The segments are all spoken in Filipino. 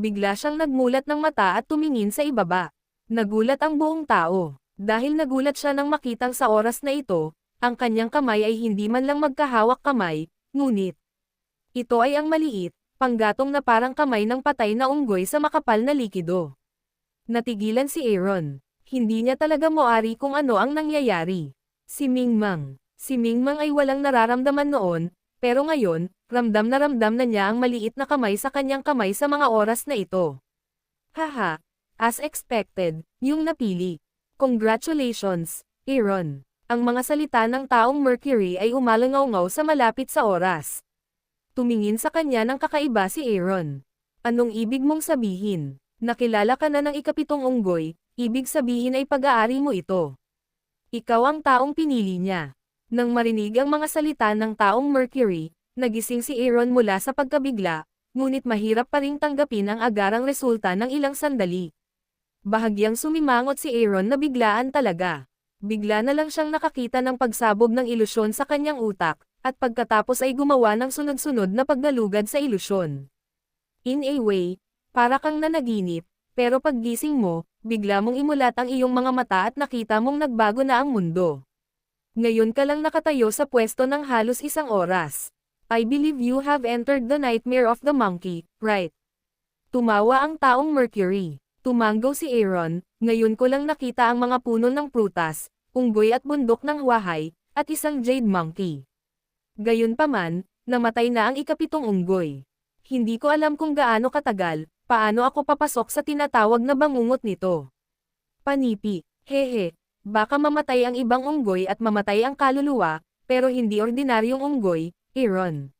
Bigla siyang nagmulat ng mata at tumingin sa ibaba. Nagulat ang buong tao. Dahil nagulat siya nang makitang sa oras na ito, ang kanyang kamay ay hindi man lang magkahawak kamay, ngunit ito ay ang maliit, panggatong na parang kamay ng patay na unggoy sa makapal na likido. Natigilan si Aaron. Hindi niya talaga moari kung ano ang nangyayari. Si Mingmang. Si Mingmang ay walang nararamdaman noon, pero ngayon, ramdam na ramdam na niya ang maliit na kamay sa kanyang kamay sa mga oras na ito. Haha, as expected, yung napili. Congratulations, Aaron. Ang mga salita ng taong Mercury ay umalangaw sa malapit sa oras. Tumingin sa kanya ng kakaiba si Aaron. Anong ibig mong sabihin? Nakilala ka na ng ikapitong unggoy, ibig sabihin ay pag-aari mo ito. Ikaw ang taong pinili niya. Nang marinig ang mga salita ng taong Mercury, nagising si Aaron mula sa pagkabigla, ngunit mahirap pa ring tanggapin ang agarang resulta ng ilang sandali. Bahagyang sumimangot si Aaron na biglaan talaga. Bigla na lang siyang nakakita ng pagsabog ng ilusyon sa kanyang utak, at pagkatapos ay gumawa ng sunod-sunod na paggalugad sa ilusyon. In a way, para kang nanaginip, pero paggising mo, bigla mong imulat ang iyong mga mata at nakita mong nagbago na ang mundo. Ngayon ka lang nakatayo sa pwesto ng halos isang oras. I believe you have entered the nightmare of the monkey, right? Tumawa ang taong Mercury. Tumanggaw si Aaron, ngayon ko lang nakita ang mga puno ng prutas, unggoy at bundok ng wahay, at isang jade monkey. Gayunpaman, namatay na ang ikapitong unggoy. Hindi ko alam kung gaano katagal, paano ako papasok sa tinatawag na bangungot nito. Panipi, hehe, baka mamatay ang ibang unggoy at mamatay ang kaluluwa, pero hindi ordinaryong unggoy, Aaron.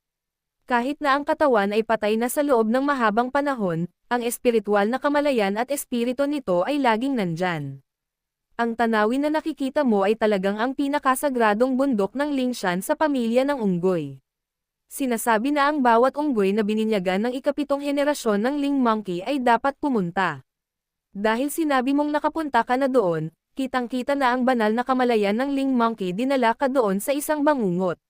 Kahit na ang katawan ay patay na sa loob ng mahabang panahon, ang espiritual na kamalayan at espiritu nito ay laging nandyan. Ang tanawin na nakikita mo ay talagang ang pinakasagradong bundok ng Lingshan sa pamilya ng unggoy. Sinasabi na ang bawat unggoy na bininyagan ng ikapitong henerasyon ng Ling Monkey ay dapat pumunta. Dahil sinabi mong nakapunta ka na doon, kitang-kita na ang banal na kamalayan ng Ling Monkey dinala ka doon sa isang bangungot.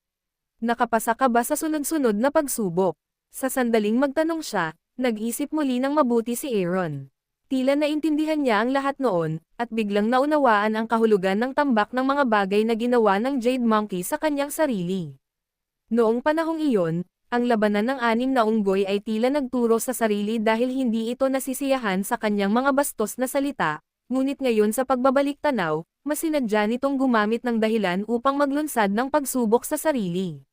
Nakapasa ka ba sa sunod-sunod na pagsubok? Sa sandaling magtanong siya, nag-isip muli ng mabuti si Aaron. Tila naintindihan niya ang lahat noon, at biglang naunawaan ang kahulugan ng tambak ng mga bagay na ginawa ng Jade Monkey sa kanyang sarili. Noong panahong iyon, ang labanan ng anim na unggoy ay tila nagturo sa sarili dahil hindi ito nasisiyahan sa kanyang mga bastos na salita, ngunit ngayon sa pagbabalik tanaw, masinadya nitong gumamit ng dahilan upang maglunsad ng pagsubok sa sarili.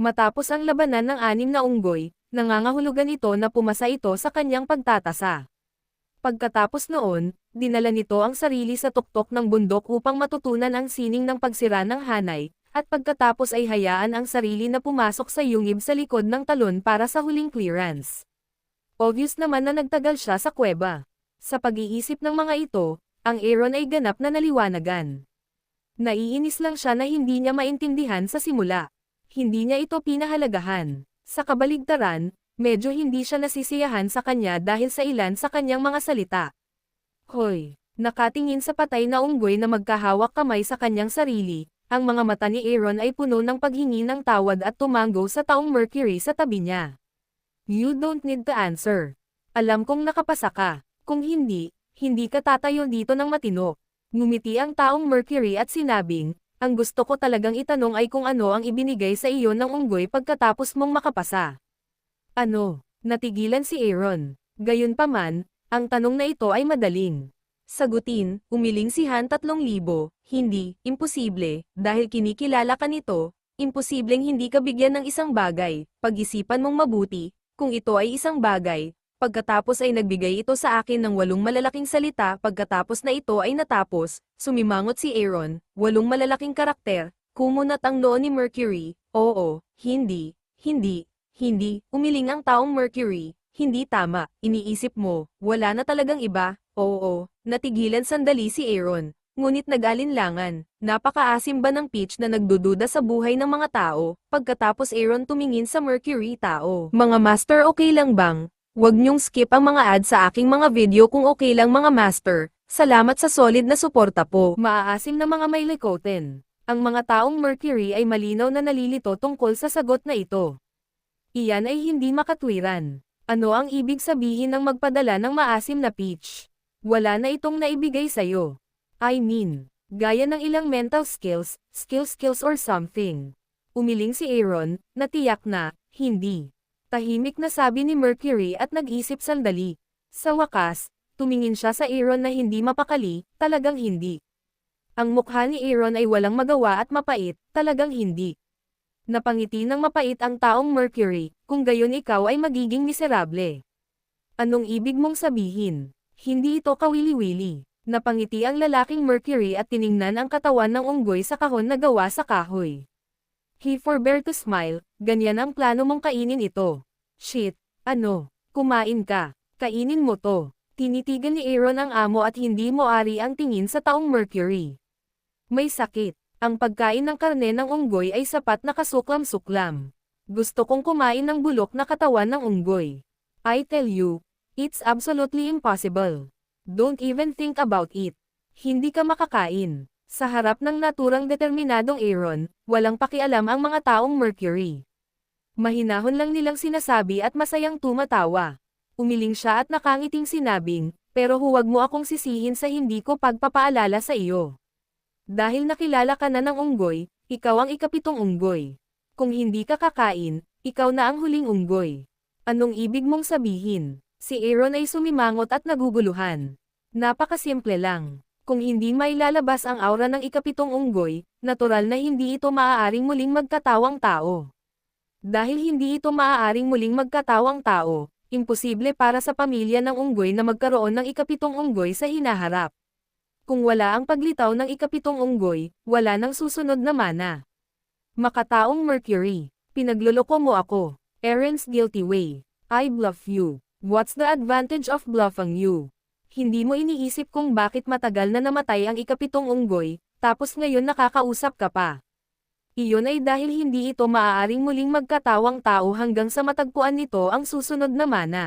Matapos ang labanan ng anim na unggoy, nangangahulugan ito na pumasa ito sa kanyang pagtatasa. Pagkatapos noon, dinala nito ang sarili sa tuktok ng bundok upang matutunan ang sining ng pagsira ng hanay, at pagkatapos ay hayaan ang sarili na pumasok sa yungib sa likod ng talon para sa huling clearance. Obvious naman na nagtagal siya sa kuweba. Sa pag-iisip ng mga ito, ang Aaron ay ganap na naliwanagan. Naiinis lang siya na hindi niya maintindihan sa simula hindi niya ito pinahalagahan. Sa kabaligtaran, medyo hindi siya nasisiyahan sa kanya dahil sa ilan sa kanyang mga salita. Hoy, nakatingin sa patay na unggoy na magkahawak kamay sa kanyang sarili, ang mga mata ni Aaron ay puno ng paghingi ng tawad at tumanggo sa taong Mercury sa tabi niya. You don't need to answer. Alam kong nakapasa ka. Kung hindi, hindi ka tatayo dito ng matino. Ngumiti ang taong Mercury at sinabing, ang gusto ko talagang itanong ay kung ano ang ibinigay sa iyo ng unggoy pagkatapos mong makapasa. Ano? Natigilan si Aaron. Gayunpaman, ang tanong na ito ay madaling. Sagutin, umiling si Han 3,000, hindi, imposible, dahil kinikilala ka nito, imposibleng hindi ka bigyan ng isang bagay, pag-isipan mong mabuti, kung ito ay isang bagay, pagkatapos ay nagbigay ito sa akin ng walong malalaking salita pagkatapos na ito ay natapos, sumimangot si Aaron, walong malalaking karakter, kumunat ang noo ni Mercury, oo, hindi, hindi, hindi, umiling ang taong Mercury, hindi tama, iniisip mo, wala na talagang iba, oo, natigilan sandali si Aaron, ngunit nag-alinlangan, napakaasim ba ng pitch na nagdududa sa buhay ng mga tao, pagkatapos Aaron tumingin sa Mercury tao. Mga master okay lang bang? Huwag niyong skip ang mga ad sa aking mga video kung okay lang mga master, salamat sa solid na suporta po. Maaasim na mga may likoten. Ang mga taong Mercury ay malinaw na nalilito tungkol sa sagot na ito. Iyan ay hindi makatwiran. Ano ang ibig sabihin ng magpadala ng maasim na pitch? Wala na itong naibigay sa'yo. I mean, gaya ng ilang mental skills, skill skills or something. Umiling si Aaron, natiyak na, hindi. Tahimik na sabi ni Mercury at nag-isip sandali. Sa wakas, tumingin siya sa Aaron na hindi mapakali, talagang hindi. Ang mukha ni Aaron ay walang magawa at mapait, talagang hindi. Napangiti ng mapait ang taong Mercury, kung gayon ikaw ay magiging miserable. Anong ibig mong sabihin? Hindi ito kawili-wili. Napangiti ang lalaking Mercury at tiningnan ang katawan ng unggoy sa kahon na gawa sa kahoy. He forbear to smile, ganyan ang plano mong kainin ito. Shit, ano, kumain ka, kainin mo to. Tinitigan ni Aaron ang amo at hindi mo ari ang tingin sa taong Mercury. May sakit. Ang pagkain ng karne ng unggoy ay sapat na kasuklam-suklam. Gusto kong kumain ng bulok na katawan ng unggoy. I tell you, it's absolutely impossible. Don't even think about it. Hindi ka makakain. Sa harap ng naturang determinadong Aaron, walang pakialam ang mga taong Mercury. Mahinahon lang nilang sinasabi at masayang tumatawa. Umiling siya at nakangiting sinabing, pero huwag mo akong sisihin sa hindi ko pagpapaalala sa iyo. Dahil nakilala ka na ng unggoy, ikaw ang ikapitong unggoy. Kung hindi ka kakain, ikaw na ang huling unggoy. Anong ibig mong sabihin? Si Aaron ay sumimangot at naguguluhan. Napakasimple lang. Kung hindi may lalabas ang aura ng ikapitong unggoy, natural na hindi ito maaaring muling magkatawang tao. Dahil hindi ito maaaring muling magkatawang tao, imposible para sa pamilya ng unggoy na magkaroon ng ikapitong unggoy sa hinaharap. Kung wala ang paglitaw ng ikapitong unggoy, wala nang susunod na mana. Makataong Mercury, pinagluloko mo ako. Aaron's guilty way. I bluff you. What's the advantage of bluffing you? Hindi mo iniisip kung bakit matagal na namatay ang ikapitong unggoy, tapos ngayon nakakausap ka pa. Iyon ay dahil hindi ito maaaring muling magkatawang tao hanggang sa matagpuan nito ang susunod na mana.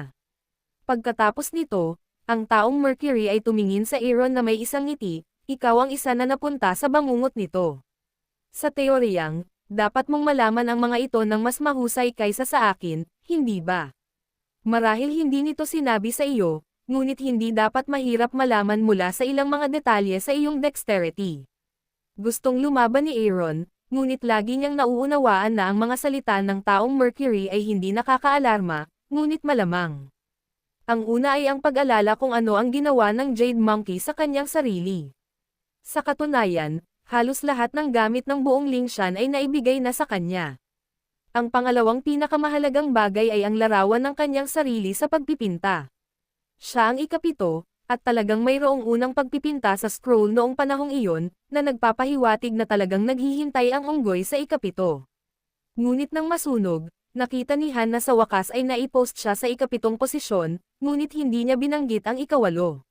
Pagkatapos nito, ang taong Mercury ay tumingin sa Aaron na may isang ngiti, ikaw ang isa na napunta sa bangungot nito. Sa teoryang, dapat mong malaman ang mga ito ng mas mahusay kaysa sa akin, hindi ba? Marahil hindi nito sinabi sa iyo, ngunit hindi dapat mahirap malaman mula sa ilang mga detalye sa iyong dexterity. Gustong lumaban ni Aaron, ngunit lagi niyang nauunawaan na ang mga salita ng taong Mercury ay hindi nakakaalarma, ngunit malamang. Ang una ay ang pag-alala kung ano ang ginawa ng Jade Monkey sa kanyang sarili. Sa katunayan, halos lahat ng gamit ng buong Lingshan ay naibigay na sa kanya. Ang pangalawang pinakamahalagang bagay ay ang larawan ng kanyang sarili sa pagpipinta. Siya ang ikapito, at talagang mayroong unang pagpipinta sa scroll noong panahong iyon, na nagpapahiwatig na talagang naghihintay ang unggoy sa ikapito. Ngunit nang masunog, nakita ni Han na sa wakas ay naipost siya sa ikapitong posisyon, ngunit hindi niya binanggit ang ikawalo.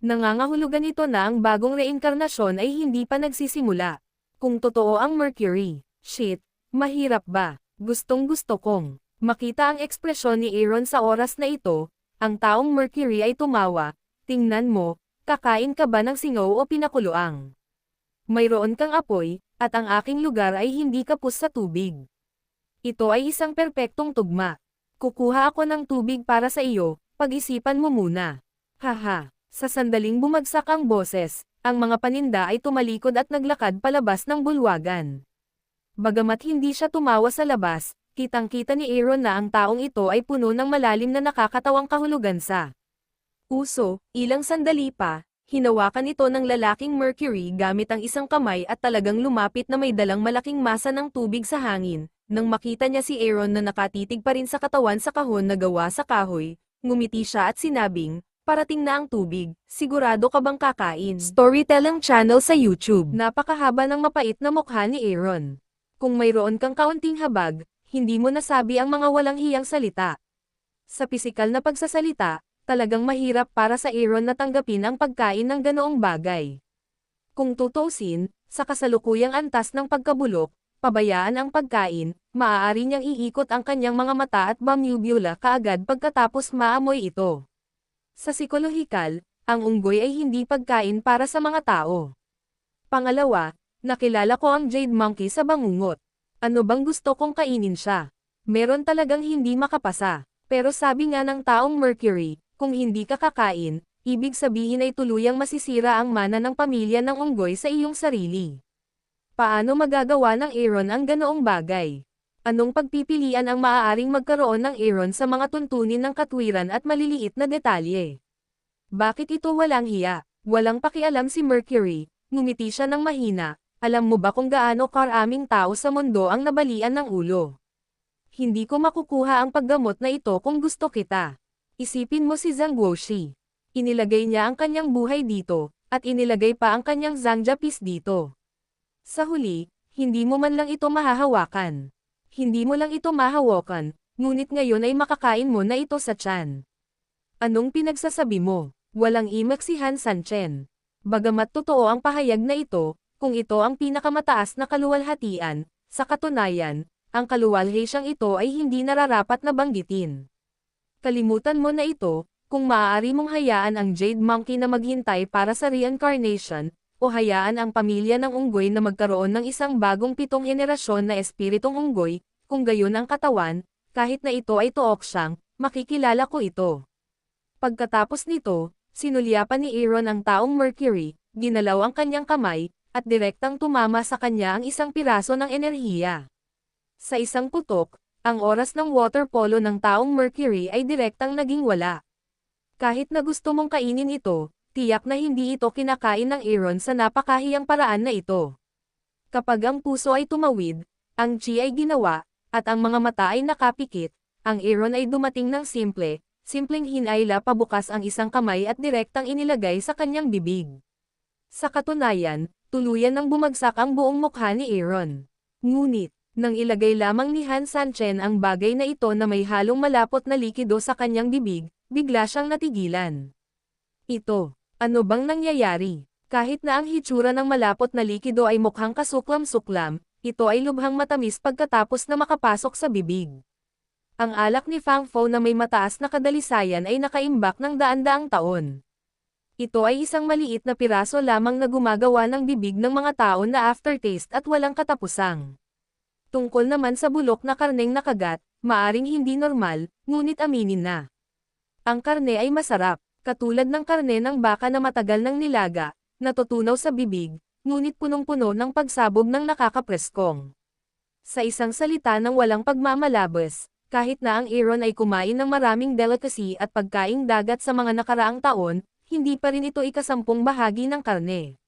Nangangahulugan ito na ang bagong reinkarnasyon ay hindi pa nagsisimula. Kung totoo ang Mercury, shit, mahirap ba? Gustong gusto kong makita ang ekspresyon ni Aaron sa oras na ito, ang taong Mercury ay tumawa, tingnan mo, kakain ka ba ng singaw o pinakuluang? Mayroon kang apoy, at ang aking lugar ay hindi kapos sa tubig. Ito ay isang perpektong tugma. Kukuha ako ng tubig para sa iyo, pag-isipan mo muna. Haha, sa sandaling bumagsak ang boses, ang mga paninda ay tumalikod at naglakad palabas ng bulwagan. Bagamat hindi siya tumawa sa labas, kitang-kita ni Aaron na ang taong ito ay puno ng malalim na nakakatawang kahulugan sa uso, ilang sandali pa, Hinawakan ito ng lalaking Mercury gamit ang isang kamay at talagang lumapit na may dalang malaking masa ng tubig sa hangin. Nang makita niya si Aaron na nakatitig pa rin sa katawan sa kahon na gawa sa kahoy, ngumiti siya at sinabing, parating na ang tubig, sigurado ka bang kakain? Storytelling channel sa YouTube. Napakahaba ng mapait na mukha ni Aaron. Kung mayroon kang kaunting habag, hindi mo nasabi ang mga walang hiyang salita. Sa pisikal na pagsasalita, talagang mahirap para sa Aaron na tanggapin ang pagkain ng ganoong bagay. Kung tutusin, sa kasalukuyang antas ng pagkabulok, pabayaan ang pagkain, maaari niyang iikot ang kanyang mga mata at bamubula kaagad pagkatapos maamoy ito. Sa psikolohikal, ang unggoy ay hindi pagkain para sa mga tao. Pangalawa, nakilala ko ang jade monkey sa bangungot. Ano bang gusto kong kainin siya? Meron talagang hindi makapasa. Pero sabi nga ng taong Mercury, kung hindi ka kakain, ibig sabihin ay tuluyang masisira ang mana ng pamilya ng unggoy sa iyong sarili. Paano magagawa ng Aaron ang ganoong bagay? Anong pagpipilian ang maaaring magkaroon ng Aaron sa mga tuntunin ng katwiran at maliliit na detalye? Bakit ito walang hiya? Walang pakialam si Mercury, ngumiti siya ng mahina, alam mo ba kung gaano karaming tao sa mundo ang nabalian ng ulo? Hindi ko makukuha ang paggamot na ito kung gusto kita. Isipin mo si Zhang Guoshi. Inilagay niya ang kanyang buhay dito, at inilagay pa ang kanyang Zangjapis dito. Sa huli, hindi mo man lang ito mahahawakan. Hindi mo lang ito mahawakan, ngunit ngayon ay makakain mo na ito sa tiyan. Anong pinagsasabi mo? Walang imak si Han Sanchen. Bagamat totoo ang pahayag na ito, kung ito ang pinakamataas na kaluwalhatian, sa katunayan, ang kaluwalhasyang ito ay hindi nararapat na banggitin. Kalimutan mo na ito, kung maaari mong hayaan ang Jade Monkey na maghintay para sa reincarnation, o hayaan ang pamilya ng unggoy na magkaroon ng isang bagong pitong henerasyon na espiritong unggoy, kung gayon ang katawan, kahit na ito ay tuok siyang, makikilala ko ito. Pagkatapos nito, sinulyapan ni Aaron ang taong Mercury, ginalaw ang kanyang kamay, at direktang tumama sa kanya ang isang piraso ng enerhiya. Sa isang putok, ang oras ng water polo ng taong Mercury ay direktang naging wala. Kahit na gusto mong kainin ito, tiyak na hindi ito kinakain ng Aaron sa napakahiyang paraan na ito. Kapag ang puso ay tumawid, ang chi ay ginawa, at ang mga mata ay nakapikit, ang Aaron ay dumating ng simple, simpleng hinayla pabukas ang isang kamay at direktang inilagay sa kanyang bibig. Sa katunayan, tuluyan nang bumagsak ang buong mukha ni Aaron. Ngunit, nang ilagay lamang ni Han Sanchen ang bagay na ito na may halong malapot na likido sa kanyang bibig, bigla siyang natigilan. Ito, ano bang nangyayari? Kahit na ang hitsura ng malapot na likido ay mukhang kasuklam-suklam, ito ay lubhang matamis pagkatapos na makapasok sa bibig. Ang alak ni Fang Fo na may mataas na kadalisayan ay nakaimbak ng daan-daang taon. Ito ay isang maliit na piraso lamang na gumagawa ng bibig ng mga tao na aftertaste at walang katapusang. Tungkol naman sa bulok na karneng nakagat, maaring hindi normal, ngunit aminin na. Ang karne ay masarap, katulad ng karne ng baka na matagal ng nilaga, natutunaw sa bibig, ngunit punong-puno ng pagsabog ng nakakapreskong. Sa isang salita ng walang pagmamalabas, kahit na ang Aaron ay kumain ng maraming delicacy at pagkaing dagat sa mga nakaraang taon, hindi pa rin ito ikasampung bahagi ng karne.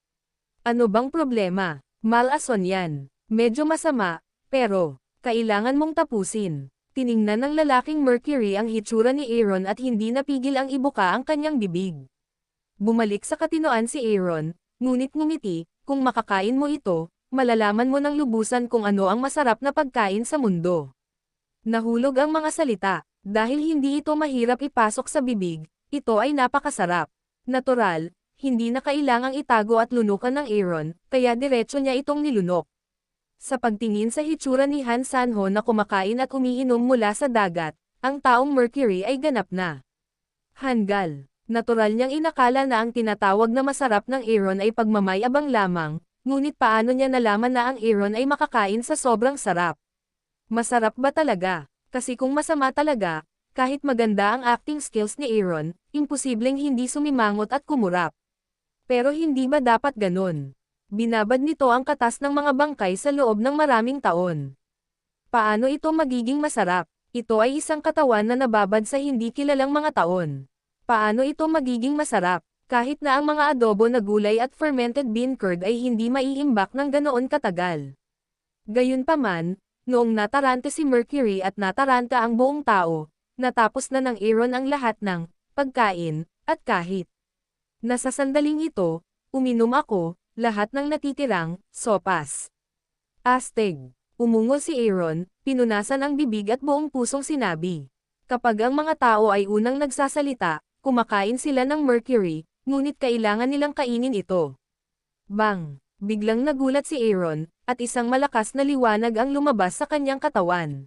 Ano bang problema? Malason yan. Medyo masama, pero, kailangan mong tapusin. Tiningnan ng lalaking Mercury ang hitsura ni Aaron at hindi napigil ang ibuka ang kanyang bibig. Bumalik sa katinoan si Aaron, ngunit ngumiti, kung makakain mo ito, malalaman mo ng lubusan kung ano ang masarap na pagkain sa mundo. Nahulog ang mga salita, dahil hindi ito mahirap ipasok sa bibig, ito ay napakasarap. Natural, hindi na kailangang itago at lunukan ng Aaron, kaya diretso niya itong nilunok. Sa pagtingin sa hitsura ni Han Sanho na kumakain at umiinom mula sa dagat, ang taong Mercury ay ganap na. Hangal. Natural niyang inakala na ang tinatawag na masarap ng Aaron ay pagmamayabang lamang, ngunit paano niya nalaman na ang Aaron ay makakain sa sobrang sarap? Masarap ba talaga? Kasi kung masama talaga, kahit maganda ang acting skills ni Aaron, imposibleng hindi sumimangot at kumurap. Pero hindi ba dapat ganun? Binabad nito ang katas ng mga bangkay sa loob ng maraming taon. Paano ito magiging masarap? Ito ay isang katawan na nababad sa hindi kilalang mga taon. Paano ito magiging masarap? Kahit na ang mga adobo na gulay at fermented bean curd ay hindi maiimbak ng ganoon katagal. Gayunpaman, noong natarante si Mercury at nataranta ang buong tao, natapos na ng Aaron ang lahat ng pagkain at kahit. Nasa sandaling ito, uminom ako, lahat ng natitirang sopas. Asteg. Umungol si Aaron, pinunasan ang bibig at buong pusong sinabi. Kapag ang mga tao ay unang nagsasalita, kumakain sila ng mercury, ngunit kailangan nilang kainin ito. Bang! Biglang nagulat si Aaron, at isang malakas na liwanag ang lumabas sa kanyang katawan.